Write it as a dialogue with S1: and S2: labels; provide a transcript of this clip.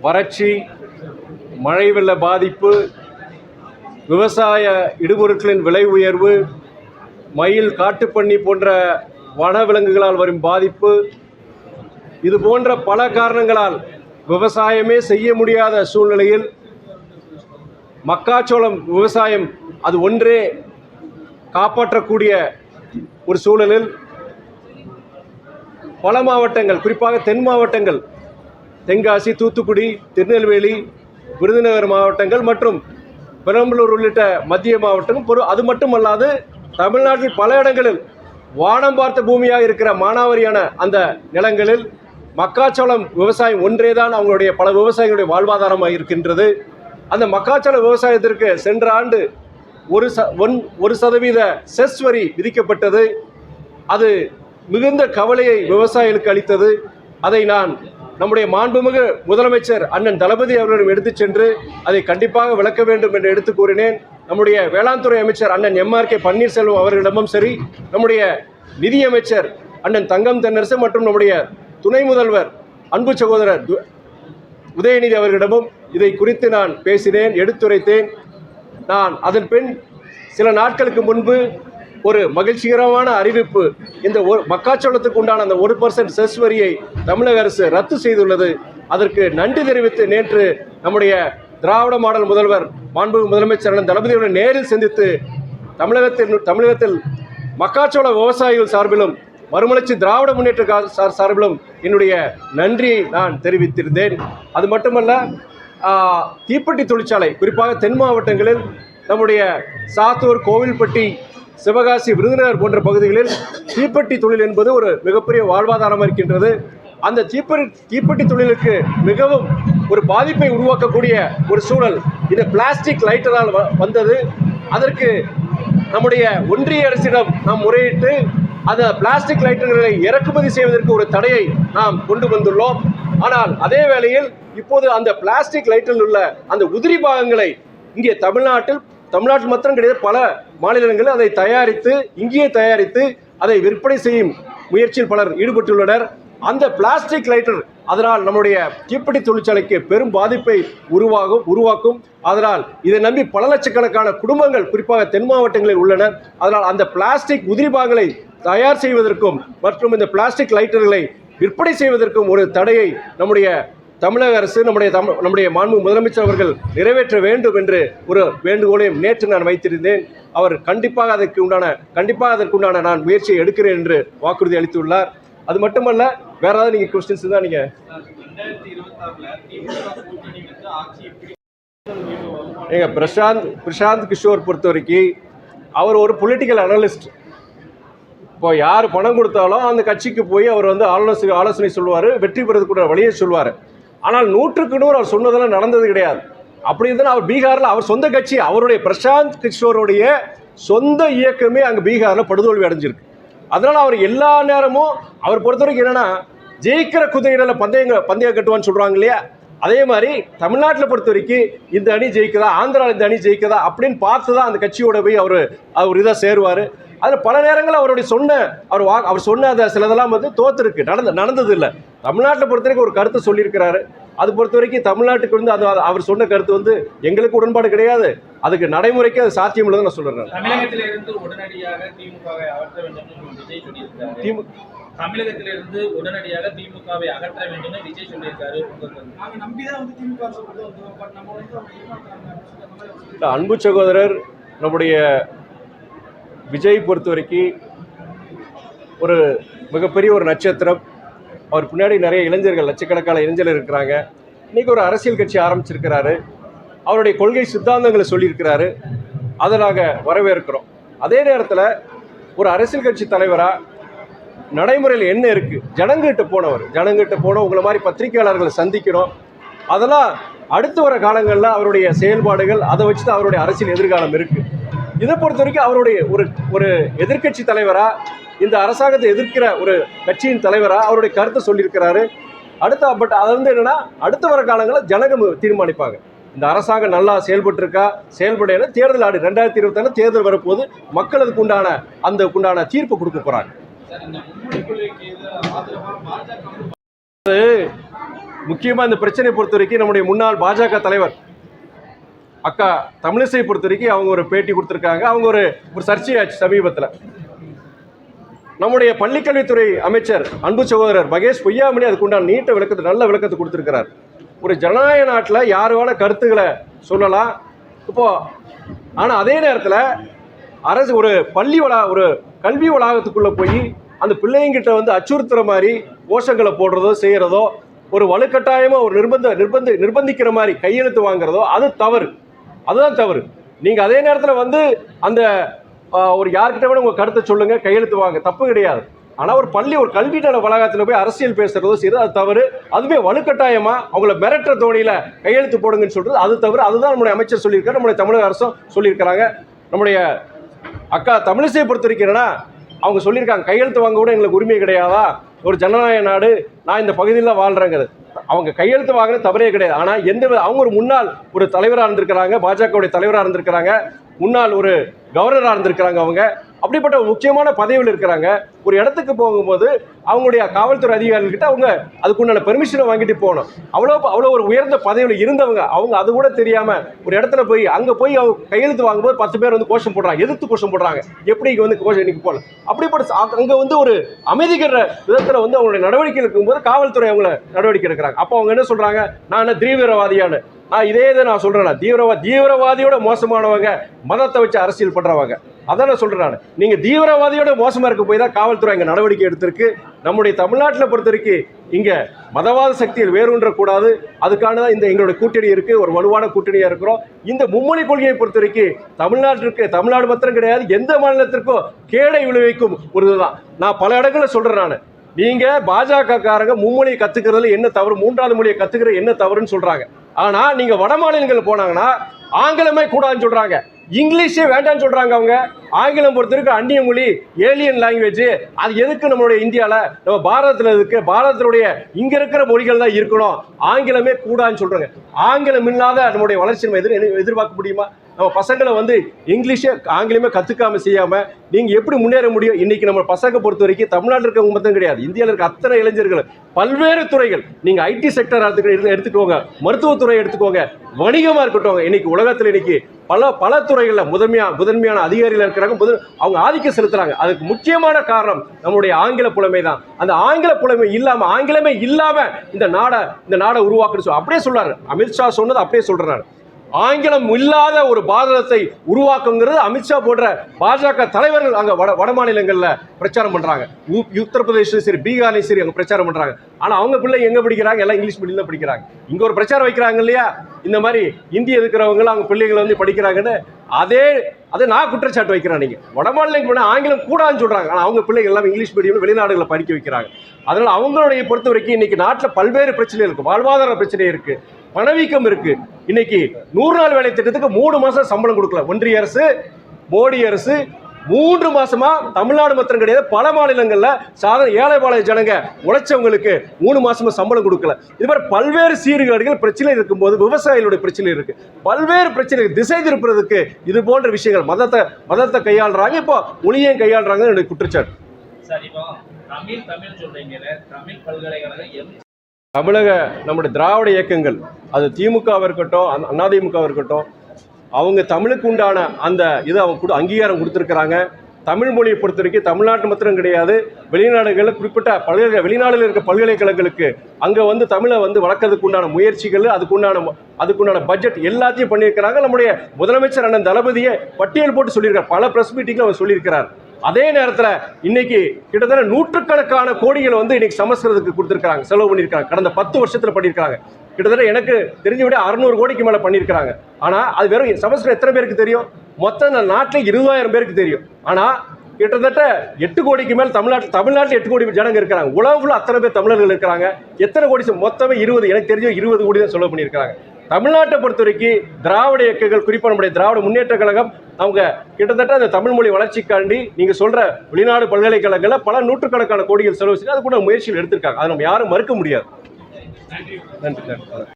S1: வறட்சி மழை வெள்ள பாதிப்பு விவசாய இடுபொருட்களின் விலை உயர்வு மயில் காட்டுப்பன்னி போன்ற வனவிலங்குகளால் வரும் பாதிப்பு இது போன்ற பல காரணங்களால் விவசாயமே செய்ய முடியாத சூழ்நிலையில் மக்காச்சோளம் விவசாயம் அது ஒன்றே காப்பாற்றக்கூடிய ஒரு சூழலில் பல மாவட்டங்கள் குறிப்பாக தென் மாவட்டங்கள் தென்காசி தூத்துக்குடி திருநெல்வேலி விருதுநகர் மாவட்டங்கள் மற்றும் பெரம்பலூர் உள்ளிட்ட மத்திய மாவட்டங்கள் பொறு அது மட்டுமல்லாது தமிழ்நாட்டில் பல இடங்களில் வானம் பார்த்த பூமியாக இருக்கிற மானாவரியான அந்த நிலங்களில் மக்காச்சோளம் விவசாயம் ஒன்றே தான் அவங்களுடைய பல விவசாயிகளுடைய வாழ்வாதாரமாக இருக்கின்றது. அந்த மக்காச்சோள விவசாயத்திற்கு சென்ற ஆண்டு ஒரு ச ஒன் ஒரு சதவீத செஸ் வரி விதிக்கப்பட்டது. அது மிகுந்த கவலையை விவசாயிகளுக்கு அளித்தது. அதை நான் நம்முடைய மாண்புமிகு முதலமைச்சர் அண்ணன் தளபதி அவர்களிடம் எடுத்துச் சென்று அதை கண்டிப்பாக விளக்க வேண்டும் என்று எடுத்து கூறினேன். நம்முடைய வேளாண்துறை அமைச்சர் அண்ணன் எம்ஆர் கே பன்னீர்செல்வம் அவர்களிடமும் சரி நம்முடைய நிதியமைச்சர் அண்ணன் தங்கம் தென்னரசு மற்றும் நம்முடைய துணை முதல்வர் அன்பு சகோதரர் து- உதயநிதி அவர்களிடமும் இதை குறித்து நான் பேசினேன் எடுத்துரைத்தேன். நான் அதன் பின் சில நாட்களுக்கு முன்பு ஒரு மகிழ்ச்சிகரமான அறிவிப்பு. இந்த ஒரு மக்காச்சோளத்துக்கு உண்டான அந்த ஒரு பர்சன்ட் செஸ் வரியை தமிழக அரசு ரத்து செய்துள்ளது. அதற்கு நன்றி தெரிவித்து நேற்று நம்முடைய திராவிட மாடல் முதல்வர் மாண்புமிகு முதலமைச்சர் தளபதியுடன் நேரில் சந்தித்து தமிழகத்தில் தமிழகத்தில் மக்காச்சோள விவசாயிகள் சார்பிலும் மறுமலர்ச்சி திராவிட முன்னேற்ற சார் சார்பிலும் என்னுடைய நன்றியை நான் தெரிவித்திருந்தேன். அது மட்டுமல்ல தீப்பெட்டி தொழிற்சாலை குறிப்பாக தென் மாவட்டங்களில் நம்முடைய சாத்தூர் கோவில்பட்டி சிவகாசி விருதுநகர் போன்ற பகுதிகளில் தீப்பெட்டி தொழில் என்பது ஒரு மிகப்பெரிய வாழ்வாதாரமாக இருக்கின்றது. அந்த தீப்பெட்டி தீப்பெட்டி தொழிலுக்கு மிகவும் ஒரு பாதிப்பை உருவாக்கக்கூடிய ஒரு சூழல். இது பிளாஸ்டிக் லைட்டரால் வ- வந்தது. அதற்கு நம்முடைய ஒன்றிய அரசிடம் நாம் முறையிட்டு அந்த பிளாஸ்டிக் லைட்டர்களை இறக்குமதி செய்வதற்கு ஒரு தடையை நாம் கொண்டு வந்துள்ளோம். ஆனால் அதே வேளையில் இப்போது அந்த பிளாஸ்டிக் லைட்டில் உள்ள அந்த உதிரி பாகங்களை இங்கே தமிழ்நாட்டில் தமிழ்நாட்டில் மாத்திரம் கிடையாது. பல மாநிலங்களில் அதை தயாரித்து இங்கேயே தயாரித்து அதை விற்பனை செய்யும் முயற்சியில் பலர் ஈடுபட்டுள்ளனர். அந்த பிளாஸ்டிக் லைட்டர் அதனால் நம்முடைய தீப்பெட்டி தொழிற்சாலைக்கு பெரும் பாதிப்பை உருவாகும் உருவாக்கும். அதனால் இதை நம்பி பல லட்சக்கணக்கான குடும்பங்கள் குறிப்பாக தென் மாவட்டங்களில் உள்ளனர் அதனால் அந்த பிளாஸ்டிக் உதிரி பாகங்களை தயார் செய்வதற்கும் மற்றும் இந்த பிளாஸ்டிக் லைட்டர்களை விற்பனை செய்வதற்கும் ஒரு தடையை நம்முடைய தமிழக அரசு நம்முடைய தமிழ் நம்முடைய மாண்பு முதலமைச்சர் அவர்கள் நிறைவேற்ற வேண்டும் என்று ஒரு வேண்டுகோளையும் நேற்று நான் வைத்திருந்தேன். அவர் கண்டிப்பாக அதற்கு உண்டான கண்டிப்பாக அதற்கு உண்டான நான் முயற்சியை எடுக்கிறேன் என்று வாக்குறுதி அளித்துள்ளார். அது மட்டுமல்ல வேற ஏதாவது நீங்கள் கொஸ்டின்ஸ் தான் நீங்கள்
S2: ரெண்டாயிரத்தி
S1: ஏங்க பிரசாந்த் பிரசாந்த் கிஷோர் பொறுத்த வரைக்கும் அவர் ஒரு பொலிட்டிக்கல் அனலிஸ்ட் இப்போ யார் பணம் கொடுத்தாலும் அந்த கட்சிக்கு போய் அவர் வந்து ஆலோசனை ஆலோசனை சொல்லுவார் வெற்றி பெறதுக்குள்ள வழியை சொல்லுவார். ஆனால் நூற்றுக்கு நூறு அவர் சொன்னதெல்லாம் நடந்தது கிடையாது. அப்படி இருந்தால் அவர் பீகாரில் அவர் சொந்த கட்சி அவருடைய பிரசாந்த் கிஷோருடைய சொந்த இயக்கமே அங்கே பீகாரில் படுதோல்வி அடைஞ்சிருக்கு. அதனால் அவர் எல்லா நேரமும் அவர் பொறுத்த வரைக்கும் என்னென்னா ஜெயிக்கிற குதிரைகளில் பந்தயங்க பந்தயம் கட்டுவான்னு சொல்கிறாங்க இல்லையா? அதே மாதிரி தமிழ்நாட்டில் பொறுத்த வரைக்கும் இந்த அணி ஜெயிக்குதா ஆந்திராவில் இந்த அணி ஜெயிக்குதா அப்படின்னு பார்த்து தான் அந்த கட்சியோட போய் அவர் அவர் இதாக சேருவார். அதில் பல நேரங்களில் அவருடைய சொன்ன அவர் வா அவர் சொன்ன அந்த சிலதெல்லாம் வந்து தோத்துருக்கு. நடந்த நடந்தது இல்லை தமிழ்நாட்டில் பொறுத்த வரைக்கும் ஒரு கருத்தை சொல்லியிருக்கிறாரு. அது பொறுத்த வரைக்கும் தமிழ்நாட்டுக்கு வந்து அது அவர் சொன்ன கருத்து வந்து எங்களுக்கு உடன்பாடு கிடையாது. அதுக்கு நடைமுறைக்கு அது சாத்தியம் இல்லைன்னு நான் சொல்கிறேன்
S2: தமிழகத்திலிருந்து உடனடியாக திமுகவை அகற்ற வேண்டும் என்று விஜய் சொல்லியிருக்காரு.
S1: திமு
S2: தமிழகத்திலிருந்து உடனடியாக திமுகவை அகற்ற வேண்டும் விஜய் சொல்லியிருக்காரு.
S3: திமுக
S1: அன்பு சகோதரர் நம்முடைய விஜய் பொறுத்த வரைக்கும் ஒரு மிகப்பெரிய ஒரு நட்சத்திரம். அவர் பின்னாடி நிறைய இளைஞர்கள் லட்சக்கணக்கான இளைஞர்கள் இருக்கிறாங்க. இன்றைக்கி ஒரு அரசியல் கட்சி ஆரம்பிச்சிருக்கிறாரு. அவருடைய கொள்கை சித்தாந்தங்களை சொல்லியிருக்கிறாரு. அதை நாங்கள் வரவேற்கிறோம். அதே நேரத்தில் ஒரு அரசியல் கட்சி தலைவராக நடைமுறையில் என்ன இருக்குது ஜனங்கிட்ட போனவர். ஜனங்கிட்ட போனோம் உங்களை மாதிரி பத்திரிகையாளர்களை சந்திக்கிறோம். அதெல்லாம் அடுத்து வர காலங்களில் அவருடைய செயல்பாடுகள் அதை வச்சு தான் அவருடைய அரசியல் எதிர்காலம் இருக்குது இதை பொறுத்த வரைக்கும் அவருடைய ஒரு ஒரு எதிர்க்கட்சி தலைவரா இந்த அரசாங்கத்தை எதிர்க்கிற ஒரு கட்சியின் தலைவராக அவருடைய கருத்தை சொல்லியிருக்கிறாரு. அடுத்த பட் அது வந்து என்னன்னா அடுத்த வர காலங்களில் ஜனகம் தீர்மானிப்பாங்க. இந்த அரசாங்கம் நல்லா செயல்பட்டிருக்கா செயல்படையில தேர்தல் ஆடு ரெண்டாயிரத்தி இருபத்தி தேர்தல் வரப்போது மக்கள் அதுக்கு உண்டான அந்த உண்டான தீர்ப்பு கொடுக்க போறாங்க.
S2: முக்கியமா இந்த பிரச்சனை
S1: முக்கியமாக இந்த பிரச்சனையை பொறுத்த வரைக்கும் நம்முடைய முன்னாள் பாஜக தலைவர் அக்கா தமிழிசை பொறுத்த வரைக்கும் அவங்க ஒரு பேட்டி கொடுத்துருக்காங்க. அவங்க ஒரு ஒரு சர்ச்சையாச்சு சமீபத்தில். நம்முடைய பள்ளிக்கல்வித்துறை அமைச்சர் அன்பு சகோதரர் மகேஷ் பொய்யாமணி அதுக்குண்டான நீட்ட விளக்கத்தை நல்ல விளக்கத்தை கொடுத்துருக்கிறார். ஒரு ஜனநாயக நாட்டில் யாருவான கருத்துக்களை சொல்லலாம். இப்போது ஆனால் அதே நேரத்தில் அரசு ஒரு பள்ளி வளா ஒரு கல்வி வளாகத்துக்குள்ளே போய் அந்த பிள்ளைங்கிட்ட வந்து அச்சுறுத்துற மாதிரி கோஷங்களை போடுறதோ செய்கிறதோ ஒரு வலுக்கட்டாயமாக ஒரு நிர்பந்த நிர்பந்த நிர்பந்திக்கிற மாதிரி கையெழுத்து வாங்குறதோ அது தவறு. அதுதான் தவறு. நீங்கள் அதே நேரத்தில் வந்து அந்த ஒரு யார்கிட்ட வேணும் உங்கள் கருத்தை சொல்லுங்கள் கையெழுத்து வாங்க தப்பு கிடையாது. ஆனால் ஒரு பள்ளி ஒரு கல்வியான வளாகத்தில் போய் அரசியல் பேசுகிறதோ சரி அது தவறு. அதுவே வலுக்கட்டாயமாக அவங்கள மிரட்டுற தோணியில் கையெழுத்து போடுங்கன்னு சொல்கிறது அது தவறு. அதுதான் நம்முடைய அமைச்சர் சொல்லியிருக்காரு நம்முடைய தமிழக அரசும் சொல்லியிருக்கிறாங்க. நம்முடைய அக்கா தமிழிசையை பொறுத்த வரைக்கும் அவங்க சொல்லியிருக்காங்க கையெழுத்து வாங்க கூட எங்களுக்கு உரிமை கிடையாதா? ஒரு ஜனநாயக நாடு நான் இந்த பகுதியில் வாழ்கிறேங்கிறது அவங்க கையெழுத்து வாங்கின தவறே கிடையாது. ஆனால் எந்த அவங்க ஒரு முன்னாள் ஒரு தலைவராக இருந்திருக்கிறாங்க பாஜகவுடைய தலைவராக இருந்திருக்கிறாங்க முன்னாள் ஒரு கவர்னராக இருந்திருக்கிறாங்க அவங்க. அப்படிப்பட்ட முக்கியமான பதவியில் இருக்கிறாங்க. ஒரு இடத்துக்கு போகும்போது அவங்களுடைய காவல்துறை அதிகாரிகள்கிட்ட அவங்க அதுக்குண்டான பெர்மிஷனை வாங்கிட்டு போகணும். அவ்வளோ அவ்வளோ ஒரு உயர்ந்த பதவியில் இருந்தவங்க அவங்க அது கூட தெரியாமல் ஒரு இடத்துல போய் அங்கே போய் அவங்க கையெழுத்து வாங்கும்போது பத்து பேர் வந்து கோஷம் போடுறாங்க எதிர்த்து கோஷம் போடுறாங்க. எப்படி இங்கே வந்து கோஷம் இன்னைக்கு போகலாம் அப்படிப்பட்ட அங்கே வந்து ஒரு அமைதிக்கிற விதத்தில் வந்து அவங்களுடைய நடவடிக்கை இருக்கும்போது காவல்துறை அவங்கள நடவடிக்கை எடுக்கிறாங்க. அப்போ அவங்க என்ன சொல்கிறாங்க நான் என்ன தீவிரவாதியான்னு நான் இதே இதை நான் சொல்கிறேன் தீவிரவா தீவிரவாதியோட மோசமானவங்க மதத்தை வச்சு அரசியல் பண்ணுறவங்க அதான் நான் சொல்கிறேன் நான். நீங்கள் தீவிரவாதியோட மோசமாக இருக்க போய் தான் காவல்துறை இங்கே நடவடிக்கை எடுத்திருக்கு. நம்முடைய தமிழ்நாட்டில் பொறுத்த வரைக்கும் இங்கே மதவாத சக்தியில் வேறுன்றக்கூடாது அதுக்கான தான் இந்த எங்களுடைய கூட்டணி இருக்குது ஒரு வலுவான கூட்டணியாக இருக்கிறோம். இந்த மும்மொழி கொள்கையை பொறுத்த வரைக்கும் தமிழ்நாட்டிற்கு தமிழ்நாடு மாத்திரம் கிடையாது. எந்த மாநிலத்திற்கும் கேடை விளைவிக்கும் ஒரு இதுதான் நான் பல இடங்களில் சொல்கிறேன் நான். நீங்கள் பாஜகக்காரங்க மும்மொழியை கற்றுக்கிறதுல என்ன தவறு? மூன்றாவது மொழியை கற்றுக்கிற என்ன தவறுன்னு சொல்கிறாங்க ஆனால் நீங்கள் வட மாநிலங்கள் போனாங்கன்னா ஆங்கிலமே கூடாதுன்னு சொல்கிறாங்க இங்கிலீஷே வேண்டாம்னு சொல்கிறாங்க அவங்க. ஆங்கிலம் பொறுத்தருக்கு அந்நிய மொழி ஏலியன் லாங்குவேஜ் அது எதுக்கு நம்மளுடைய இந்தியாவில் நம்ம பாரதத்தில் இருக்கு. பாரதத்தினுடைய இங்கே இருக்கிற மொழிகள் தான் இருக்கணும். ஆங்கிலமே கூடாதுன்னு சொல்கிறாங்க ஆங்கிலம் இல்லாத நம்முடைய வளர்ச்சி நம்ம எதிர் எதிர்பார்க்க முடியுமா? நம்ம பசங்களை வந்து இங்கிலீஷே ஆங்கிலமே கற்றுக்காம செய்யாமல் நீங்கள் எப்படி முன்னேற முடியும்? இன்றைக்கி நம்ம பசங்க பொறுத்த வரைக்கும் தமிழ்நாட்டில் இருக்கவங்க மட்டும் கிடையாது. இந்தியாவில் இருக்க அத்தனை இளைஞர்கள் பல்வேறு துறைகள். நீங்கள் ஐடி செக்டர் எடுத்துக்கோங்க. மருத்துவத்துறை எடுத்துக்கோங்க. வணிகமாக இருக்கட்டும். இன்னைக்கு உலகத்தில் இன்னைக்கு பல பல துறைகளில் முதன்மையா முதன்மையான அதிகாரிகள் இருக்கிறாங்க முதல் அவங்க ஆதிக்கம் செலுத்துறாங்க. அதுக்கு முக்கியமான காரணம் நம்முடைய ஆங்கில புலமை தான். அந்த ஆங்கில புலமை இல்லாமல் ஆங்கிலமே இல்லாமல் இந்த நாடை இந்த நாடை உருவாக்குன்னு சொல்லி அப்படியே சொல்கிறாரு அமித்ஷா சொன்னது அப்படியே சொல்கிறாரு ஆங்கிலம் இல்லாத ஒரு பாரதத்தை உருவாக்குங்கிறது அமித்ஷா போன்ற பாஜக தலைவர்கள் அங்கே வட வட மாநிலங்களில் பிரச்சாரம் பண்ணுறாங்க உத்தரப்பிரதேசம் சரி பீகார்லையும் சரி அங்கே பிரச்சாரம் பண்ணுறாங்க ஆனால் அவங்க பிள்ளை எங்கே படிக்கிறாங்க? எல்லாம் இங்கிலீஷ் மீடியம் தான் படிக்கிறாங்க. இங்கே ஒரு பிரச்சாரம் வைக்கிறாங்க இல்லையா? இந்த மாதிரி இந்தி இருக்கிறவங்களும் அவங்க பிள்ளைகளை வந்து படிக்கிறாங்கன்னு அதே அதை நான் குற்றச்சாட்டு வைக்கிறேன் நீங்கள் வட மாநிலங்களுக்கு போனால் ஆங்கிலம் கூடாதுன்னு சொல்கிறாங்க ஆனால் அவங்க பிள்ளைகள் எல்லாம் இங்கிலீஷ் மீடியம் வெளிநாடுகளை படிக்க வைக்கிறாங்க. அதனால் அவங்களுடைய பொறுத்த வரைக்கும் இன்றைக்கி நாட்டில் பல்வேறு பிரச்சனை இருக்குது வாழ்வாதார பிரச்சனை இருக்குது பணவீக்கம் இருக்குது இன்னைக்கு நூறு நாள் வேலை திட்டத்துக்கு மூணு மாசம் சம்பளம் கொடுக்கல. ஒன்றிய அரசு மோடி அரசு மூன்று மாசமா தமிழ்நாடு மாத்திரம் கிடையாது பல மாநிலங்கள்ல சாதாரண ஏழை பாளைய ஜனங்க உழைச்சவங்களுக்கு மூணு மாசமா சம்பளம் கொடுக்கல. இது மாதிரி பல்வேறு சீர்கேடுகள் பிரச்சனை இருக்கும்போது விவசாயிகளுடைய பிரச்சனை இருக்கு. பல்வேறு பிரச்சனை திசை திருப்புறதுக்கு இது போன்ற விஷயங்கள் மதத்தை மதத்தை கையாளுறாங்க. இப்போ மொழியையும் கையாளுறாங்க என்னுடைய குற்றச்சாட்டு.
S2: தமிழ் தமிழ் சொல்றீங்க தமிழ் பல்கலைக்கழகம் எம்
S1: தமிழக நம்முடைய திராவிட இயக்கங்கள் அது திமுகவாக இருக்கட்டும் அண்ணா- அதிமுகவாக இருக்கட்டும் அவங்க தமிழுக்கு உண்டான அந்த இதை அவங்க கொடு அங்கீகாரம் கொடுத்துருக்குறாங்க. தமிழ் மொழியை பொறுத்த வரைக்கும் தமிழ்நாட்டு மாத்திரம் கிடையாது. வெளிநாடுகளில் குறிப்பிட்ட பல்கலை வெளிநாடுகளில் இருக்க பல்கலைக்கழகங்களுக்கு அங்கே வந்து தமிழை வந்து வளர்க்கறதுக்கு உண்டான முயற்சிகள் அதுக்குண்டான அதுக்குண்டான பட்ஜெட் எல்லாத்தையும் பண்ணியிருக்கிறாங்க. நம்முடைய முதலமைச்சர் அண்ணன் தளபதியை பட்டியல் போட்டு சொல்லியிருக்கார். பல ப்ரெஸ் மீட்டிங்கில் அவர் சொல்லியிருக்கிறார். அதே நேரத்தில் இன்னைக்கு கிட்டத்தட்ட நூற்றுக்கணக்கான கோடிகள் வந்து இன்னைக்கு சமஸ்கிருதத்துக்கு கொடுத்துருக்காங்க செலவு பண்ணியிருக்காங்க கடந்த பத்து வருஷத்தில் பண்ணியிருக்காங்க கிட்டத்தட்ட எனக்கு தெரிஞ்ச விட அறுநூறு கோடிக்கு மேலே பண்ணியிருக்காங்க ஆனால் அது வெறும் சமஸ்கிருதம் எத்தனை பேருக்கு தெரியும்? மொத்தம் இந்த நாட்டில் இருபதாயிரம் பேருக்கு தெரியும். ஆனால் கிட்டத்தட்ட எட்டு கோடிக்கு மேல் தமிழ்நாட்டில் தமிழ்நாட்டில் எட்டு கோடி ஜனங்க இருக்கிறாங்க. உலகம் அத்தனை பேர் தமிழர்கள் இருக்கிறாங்க. எத்தனை கோடி மொத்தமே இருபது எனக்கு தெரிஞ்ச இருபது கோடி தான் செலவு பண்ணியிருக்காங்க தமிழ்நாட்டை பொறுத்த வரைக்கும் திராவிட இயக்கங்கள் குறிப்பாக நம்முடைய திராவிட முன்னேற்ற கழகம் அவங்க கிட்டத்தட்ட அந்த தமிழ் மொழி வளர்ச்சிக்காண்டி நீங்கள் சொல்கிற வெளிநாடு பல்கலைக்கழகங்களில் பல நூற்றுக்கணக்கான கோடிகள் செலவு செய்து அது கூட முயற்சிகள் எடுத்திருக்காங்க. அதை நம்ம யாரும் மறுக்க முடியாது. நன்றி நன்றி.